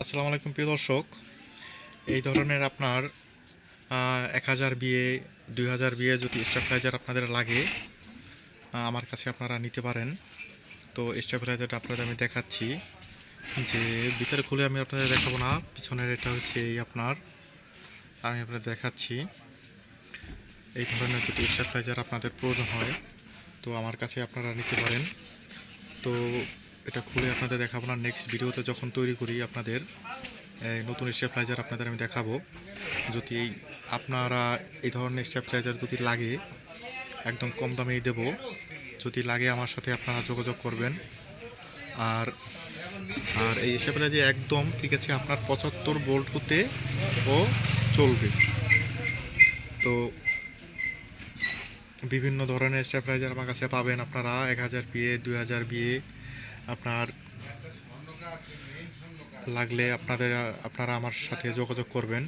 আসসালামু আলাইকুম প্রিয় দর্শক। এই ধরনের আপনার এক হাজার বিয়ে, দুই হাজার বিয়ে যদি স্টেবিলাইজার আপনাদের লাগে আমার কাছে আপনারা নিতে পারেন। তো স্টেবিলাইজারটা আপনাদের আমি দেখাচ্ছি যে ভিতরে খুলে আমি আপনাদের দেখাবো না, পিছনের এটা হচ্ছে এই আপনার। আমি আপনাদের দেখাচ্ছি। এই ধরনের যদি স্টেবিলাইজার আপনাদের প্রয়োজন হয়, তো আমার কাছে আপনারা নিতে পারেন। তো এটা খুলে আপনাদের দেখাবো না। নেক্সট ভিডিওতে যখন তৈরি করি আপনাদের নতুন স্টেপলাইজার আপনাদের আমি দেখাবো। যদি আপনারা এই ধরনের স্টেপলাইজার যদি লাগে, একদম কম দামেই দেব। যদি লাগে আমার সাথে আপনারা যোগাযোগ করবেন। আর আর এই স্টেপলাইজার একদম, ঠিক আছে, আপনার পঁচাত্তর বোল্ট হতে ও চলবে। তো বিভিন্ন ধরনের স্টেপলাইজার আমার কাছে পাবেন আপনারা। এক হাজার বিয়ে দুই হাজার বিয়ে আপনার লাগলে আপনাদের আপনারা আমার সাথে যোগাযোগ করবেন।